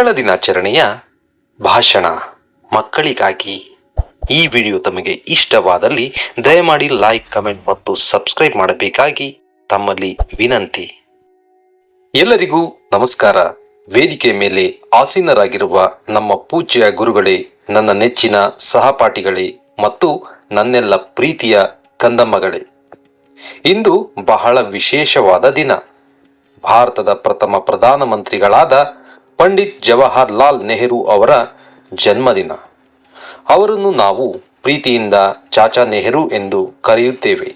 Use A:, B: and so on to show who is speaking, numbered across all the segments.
A: ಮಕ್ಕಳ ದಿನಾಚರಣೆಯ ಭಾಷಣ. ಮಕ್ಕಳಿಗಾಗಿ ಈ ವಿಡಿಯೋ ತಮಗೆ ಇಷ್ಟವಾದಲ್ಲಿ ದಯಮಾಡಿ ಲೈಕ್ ಕಮೆಂಟ್ ಮತ್ತು ಸಬ್ಸ್ಕ್ರೈಬ್ ಮಾಡಬೇಕಾಗಿ ತಮ್ಮಲ್ಲಿ ವಿನಂತಿ. ಎಲ್ಲರಿಗೂ ನಮಸ್ಕಾರ. ವೇದಿಕೆ ಮೇಲೆ ಆಸೀನರಾಗಿರುವ ನಮ್ಮ ಪೂಜ್ಯ ಗುರುಗಳೇ, ನನ್ನ ನೆಚ್ಚಿನ ಸಹಪಾಠಿಗಳೇ ಮತ್ತು ನನ್ನೆಲ್ಲ ಪ್ರೀತಿಯ ಕಂದಮ್ಮಗಳೇ. ಇಂದು ಬಹಳ ವಿಶೇಷವಾದ ದಿನ. ಭಾರತದ ಪ್ರಥಮ ಪ್ರಧಾನಮಂತ್ರಿಗಳಾದ ಪಂಡಿತ್ ಜವಾಹರ್ಲಾಲ್ ನೆಹರು ಅವರ ಜನ್ಮದಿನ. ಅವರನ್ನು ನಾವು ಪ್ರೀತಿಯಿಂದ ಚಾಚಾ ನೆಹರು ಎಂದು ಕರೆಯುತ್ತೇವೆ.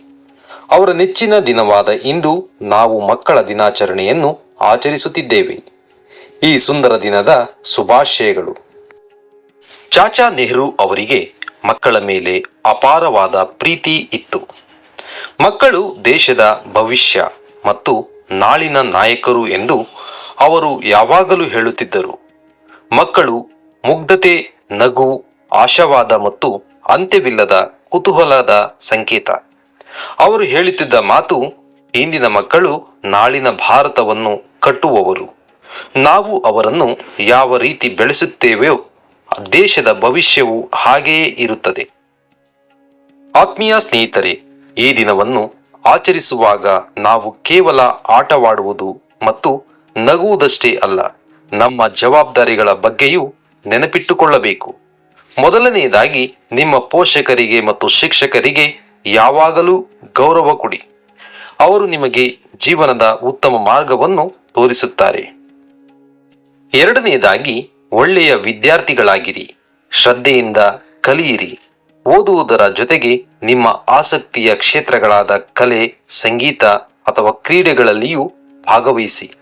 A: ಅವರ ನೆಚ್ಚಿನ ದಿನವಾದ ಇಂದು ನಾವು ಮಕ್ಕಳ ದಿನಾಚರಣೆಯನ್ನು ಆಚರಿಸುತ್ತಿದ್ದೇವೆ. ಈ ಸುಂದರ ದಿನದ ಶುಭಾಶಯಗಳು. ಚಾಚಾ ನೆಹರು ಅವರಿಗೆ ಮಕ್ಕಳ ಮೇಲೆ ಅಪಾರವಾದ ಪ್ರೀತಿ ಇತ್ತು. ಮಕ್ಕಳು ದೇಶದ ಭವಿಷ್ಯ ಮತ್ತು ನಾಳಿನ ನಾಯಕರು ಎಂದು ಅವರು ಯಾವಾಗಲೂ ಹೇಳುತ್ತಿದ್ದರು. ಮಕ್ಕಳು ಮುಗ್ಧತೆ, ನಗು, ಆಶಾವಾದ ಮತ್ತು ಅಂತ್ಯವಿಲ್ಲದ, ಕುತೂಹಲದ ಸಂಕೇತ. ಅವರು ಹೇಳುತ್ತಿದ್ದ ಮಾತು ಇಂದಿನ ಮಕ್ಕಳು ನಾಳಿನ ಭಾರತವನ್ನು ಕಟ್ಟುವವರು. ನಾವು ಅವರನ್ನು ಯಾವ ರೀತಿ ಬೆಳೆಸುತ್ತೇವೆಯೋ, ದೇಶದ ಭವಿಷ್ಯವು ಹಾಗೆಯೇ ಇರುತ್ತದೆ. ಆತ್ಮೀಯ ಸ್ನೇಹಿತರೆ, ಈ ದಿನವನ್ನು ಆಚರಿಸುವಾಗ ನಾವು ಕೇವಲ ಆಟವಾಡುವುದು ಮತ್ತು ನಗುವುದಷ್ಟೇ ಅಲ್ಲ, ನಮ್ಮ ಜವಾಬ್ದಾರಿಗಳ ಬಗ್ಗೆಯೂ ನೆನಪಿಟ್ಟುಕೊಳ್ಳಬೇಕು. ಮೊದಲನೆಯದಾಗಿ, ನಿಮ್ಮ ಪೋಷಕರಿಗೆ ಮತ್ತು ಶಿಕ್ಷಕರಿಗೆ ಯಾವಾಗಲೂ ಗೌರವ ಕೊಡಿ. ಅವರು ನಿಮಗೆ ಜೀವನದ ಉತ್ತಮ ಮಾರ್ಗವನ್ನು ತೋರಿಸುತ್ತಾರೆ. ಎರಡನೆಯದಾಗಿ, ಒಳ್ಳೆಯ ವಿದ್ಯಾರ್ಥಿಗಳಾಗಿರಿ. ಶ್ರದ್ಧೆಯಿಂದ ಕಲಿಯಿರಿ. ಓದುವುದರ ಜೊತೆಗೆ ನಿಮ್ಮ ಆಸಕ್ತಿಯ ಕ್ಷೇತ್ರಗಳಾದ ಕಲೆ, ಸಂಗೀತ ಅಥವಾ ಕ್ರೀಡೆಗಳಲ್ಲಿಯೂ ಭಾಗವಹಿಸಿ.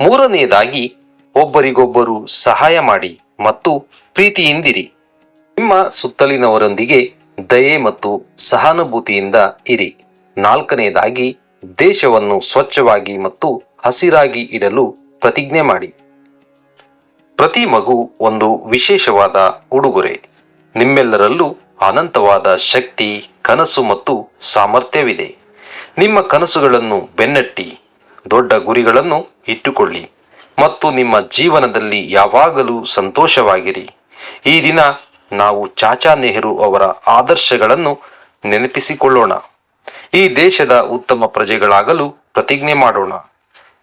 A: ಮೂರನೆಯದಾಗಿ ಒಬ್ಬರಿಗೊಬ್ಬರು ಸಹಾಯ ಮಾಡಿ ಮತ್ತು ಪ್ರೀತಿಯಿಂದಿರಿ. ನಿಮ್ಮ ಸುತ್ತಲಿನವರೊಂದಿಗೆ ದಯೆ ಮತ್ತು ಸಹಾನುಭೂತಿಯಿಂದ ಇರಿ. ನಾಲ್ಕನೆಯದಾಗಿ ದೇಶವನ್ನು ಸ್ವಚ್ಛವಾಗಿ ಮತ್ತು ಹಸಿರಾಗಿ ಇಡಲು ಪ್ರತಿಜ್ಞೆ ಮಾಡಿ. ಪ್ರತಿ ಮಗು ಒಂದು ವಿಶೇಷವಾದ ಉಡುಗೊರೆ. ನಿಮ್ಮೆಲ್ಲರಲ್ಲೂ ಅನಂತವಾದ ಶಕ್ತಿ, ಕನಸು ಮತ್ತು ಸಾಮರ್ಥ್ಯವಿದೆ. ನಿಮ್ಮ ಕನಸುಗಳನ್ನು ಬೆನ್ನಟ್ಟಿ ದೊಡ್ಡ ಗುರಿಗಳನ್ನು ಇಟ್ಟುಕೊಳ್ಳಿ ಮತ್ತು ನಿಮ್ಮ ಜೀವನದಲ್ಲಿ ಯಾವಾಗಲೂ ಸಂತೋಷವಾಗಿರಿ. ಈ ದಿನ ನಾವು ಚಾಚಾ ನೆಹರು ಅವರ ಆದರ್ಶಗಳನ್ನು ನೆನಪಿಸಿಕೊಳ್ಳೋಣ. ಈ ದೇಶದ ಉತ್ತಮ ಪ್ರಜೆಗಳಾಗಲು ಪ್ರತಿಜ್ಞೆ ಮಾಡೋಣ.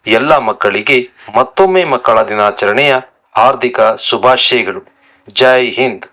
A: ಎಲ್ಲ ಮಕ್ಕಳಿಗೆ ಮತ್ತೊಮ್ಮೆ ಮಕ್ಕಳ ದಿನಾಚರಣೆಯ ಹಾರ್ದಿಕ ಶುಭಾಶಯಗಳು. ಜೈ ಹಿಂದ್.